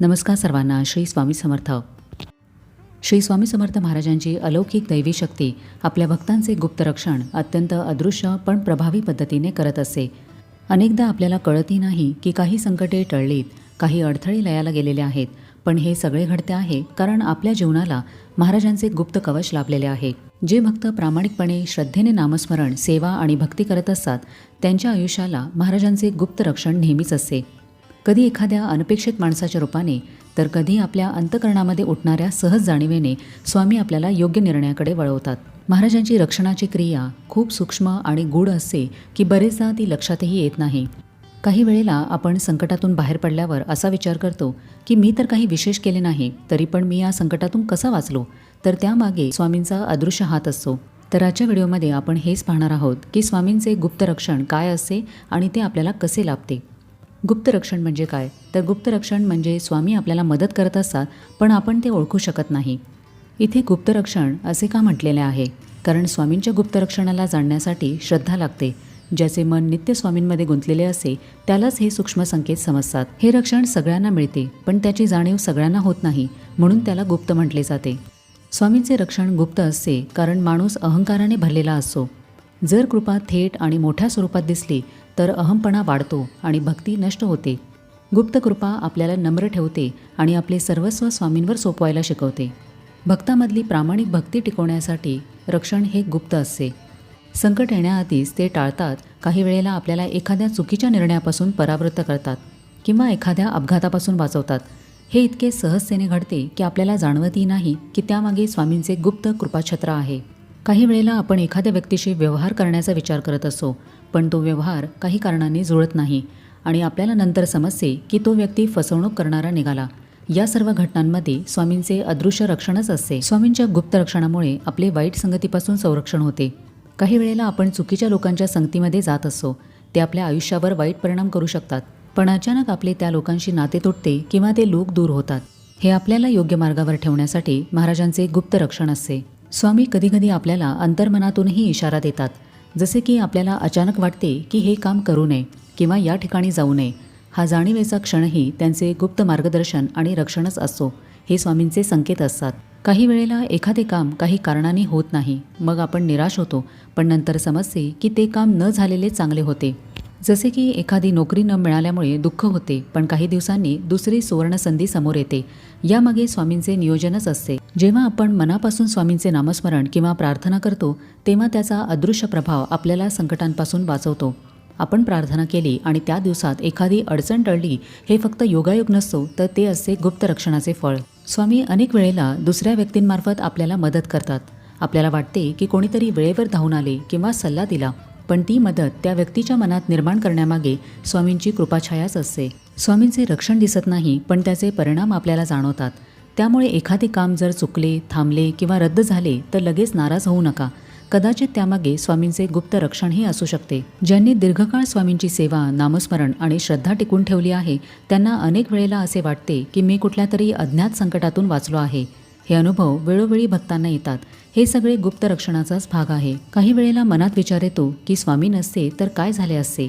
नमस्कार सर्वांना श्री स्वामी समर्थ. श्री स्वामी समर्थ महाराजांची अलौकिक दैवी शक्ती आपल्या भक्तांचे गुप्त रक्षण अत्यंत अदृश्य पण प्रभावी पद्धतीने करत असे. अनेकदा आपल्याला कळतही नाही की काही संकटे टळलीत काही अडथळे लयाला गेलेले आहेत पण हे सगळे घडते आहे कारण आपल्या जीवनाला महाराजांचे गुप्त कवच लाभलेले आहे. जे भक्त प्रामाणिकपणे श्रद्धेने नामस्मरण सेवा आणि भक्ती करत असतात त्यांच्या आयुष्याला महाराजांचे गुप्त रक्षण नेहमीच असते कधी एखाद्या अनपेक्षित माणसाच्या रूपाने तर कधी आपल्या अंतकरणामध्ये उठणाऱ्या सहज जाणीवेने स्वामी आपल्याला योग्य निर्णयाकडे वळवतात. महाराजांची रक्षणाची क्रिया खूप सूक्ष्म आणि गूढ असते की बरेचदा ती लक्षातही येत नाही. काही वेळेला आपण संकटातून बाहेर पडल्यावर असा विचार करतो की मी तर काही विशेष केले नाही तरी पण मी या संकटातून कसा वाचलो? तर त्यामागे स्वामींचा अदृश्य हात असतो. तर आजच्या व्हिडिओमध्ये आपण हेच पाहणार आहोत की स्वामींचे गुप्त रक्षण काय असते आणि ते आपल्याला कसे लाभते. गुप्तरक्षण म्हणजे काय? तर गुप्तरक्षण म्हणजे स्वामी आपल्याला मदत करत असतात पण आपण ते ओळखू शकत नाही. इथे गुप्तरक्षण असे का म्हटलेले आहे? कारण स्वामींच्या गुप्तरक्षणाला जाणण्यासाठी श्रद्धा लागते. ज्याचे मन नित्य स्वामींमध्ये गुंतलेले असते त्यालाच हे सूक्ष्म संकेत समजतात. हे रक्षण सगळ्यांना मिळते पण त्याची जाणीव सगळ्यांना होत नाही म्हणून त्याला गुप्त म्हटले जाते. स्वामींचे रक्षण गुप्त असते कारण माणूस अहंकाराने भरलेला असतो. जर कृपा थेट आणि मोठ्या स्वरूपात दिसली तर अहमपणा वाढतो आणि भक्ती नष्ट होते. गुप्त कृपा आपल्याला नम्र ठेवते आणि आपले सर्वस्व स्वामींवर सोपवायला शिकवते. भक्तामधली प्रामाणिक भक्ती टिकवण्यासाठी रक्षण हे गुप्त असते. संकट येण्याआधीच ते टाळतात काही वेळेला आपल्याला एखाद्या चुकीच्या निर्णयापासून परावृत्त करतात किंवा एखाद्या अपघातापासून वाचवतात. हे इतके सहजतेने घडते की आपल्याला जाणवतही नाही की त्यामागे स्वामींचे गुप्त कृपाछत्र आहे. काही वेळेला आपण एखाद्या व्यक्तीशी व्यवहार करण्याचा विचार करत असो पण तो व्यवहार काही कारणांनी जुळत नाही आणि आपल्याला नंतर समजते की तो व्यक्ती फसवणूक करणारा निघाला. या सर्व घटनांमध्ये स्वामींचे अदृश्य रक्षणच असते. स्वामींच्या गुप्त रक्षणामुळे आपले वाईट संगतीपासून संरक्षण होते. काही वेळेला आपण चुकीच्या लोकांच्या संगतीमध्ये जात असतो ते आपल्या आयुष्यावर वाईट परिणाम करू शकतात. पण अचानक आपले त्या लोकांशी नाते तुटते किंवा ते लोक दूर होतात. हे आपल्याला योग्य मार्गावर ठेवण्यासाठी महाराजांचे गुप्त रक्षण असते. स्वामी कधीकधी आपल्याला अंतर्मनातूनही इशारा देतात जसे की आपल्याला अचानक वाटते की हे काम करू नये किंवा या ठिकाणी जाऊ नये. हा जाणीवेचा क्षणही त्यांचे गुप्त मार्गदर्शन आणि रक्षणच असतो हे स्वामींचे संकेत असतात. काही वेळेला एखादे काम काही कारणाने होत नाही मग आपण निराश होतो पण नंतर समजते की ते काम न झालेले चांगले होते. जसे की एखादी नोकरी न मिळाल्यामुळे दुःख होते पण काही दिवसांनी दुसरी सुवर्णसंधी समोर येते. यामागे स्वामींचे नियोजनच असते. जेव्हा आपण मनापासून स्वामींचे नामस्मरण किंवा प्रार्थना करतो तेव्हा त्याचा अदृश्य प्रभाव आपल्याला संकटांपासून वाचवतो. आपण प्रार्थना केली आणि त्या दिवसात एखादी अडचण टळली हे फक्त योगायोग नसतो तर ते असते गुप्त रक्षणाचे फळ. स्वामी अनेक वेळेला दुसऱ्या व्यक्तींमार्फत आपल्याला मदत करतात. आपल्याला वाटते की कोणीतरी वेळेवर धावून आले किंवा सल्ला दिला. पण ती मदत त्या व्यक्तीच्या मनात निर्माण करण्यामागे स्वामींची कृपाछायाच असते. स्वामींचे रक्षण दिसत नाही पण त्याचे परिणाम आपल्याला जाणवतात. त्यामुळे एखादे काम जर चुकले थांबले किंवा रद्द झाले तर लगेच नाराज होऊ नका. कदाचित त्यामागे स्वामींचे गुप्त रक्षणही असू शकते. ज्यांनी दीर्घकाळ स्वामींची सेवा नामस्मरण आणि श्रद्धा टिकून ठेवली आहे त्यांना अनेक वेळेला असे वाटते की मी कुठल्या तरी अज्ञात संकटातून वाचलो आहे. हे अनुभव वेळोवेळी भक्तांना येतात. हे सगळे गुप्त रक्षणाचाच भाग आहे. काही वेळेला मनात विचार येतो की स्वामी नसते तर काय झाले असते?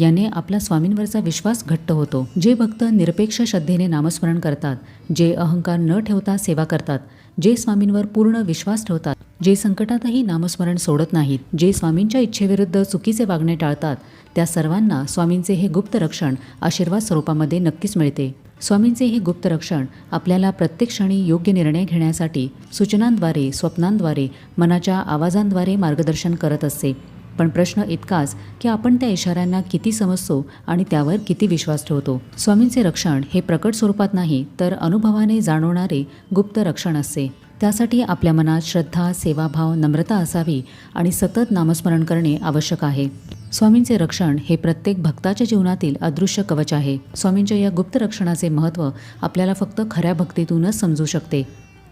याने आपला स्वामींवरचा विश्वास घट्ट होतो. जे भक्त निरपेक्ष श्रद्धेने नामस्मरण करतात जे अहंकार न ठेवता सेवा करतात जे स्वामींवर पूर्ण विश्वास ठेवतात जे संकटातही नामस्मरण सोडत नाहीत जे स्वामींच्या इच्छेविरुद्ध चुकीचे वागणे टाळतात त्या सर्वांना स्वामींचे हे गुप्त रक्षण आशीर्वाद स्वरूपामध्ये नक्कीच मिळते. स्वामींचे हे गुप्त रक्षण आपल्याला प्रत्येक क्षणी योग्य निर्णय घेण्यासाठी सूचनांद्वारे स्वप्नांद्वारे मनाच्या आवाजांद्वारे मार्गदर्शन करत असते. पण प्रश्न इतकाच की आपण त्या इशाऱ्यांना किती समजतो आणि त्यावर किती विश्वास ठेवतो. स्वामींचे रक्षण हे प्रकट स्वरूपात नाही तर अनुभवाने जाणवणारे गुप्त रक्षण असते. त्यासाठी आपल्या मनात श्रद्धा सेवाभाव नम्रता असावी आणि सतत नामस्मरण करणे आवश्यक आहे. स्वामींचे रक्षण हे प्रत्येक भक्ताच्या जीवनातील अदृश्य कवच आहे. स्वामींच्या या गुप्त रक्षणाचे महत्त्व आपल्याला फक्त खऱ्या भक्तीतूनच समजू शकते.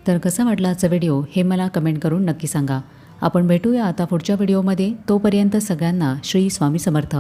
तर कसा वाटला आजचा व्हिडिओ हे मला कमेंट करून नक्की सांगा. आपण भेटूया आता पुढच्या व्हिडिओमध्ये. तोपर्यंत सगळ्यांना श्री स्वामी समर्थ.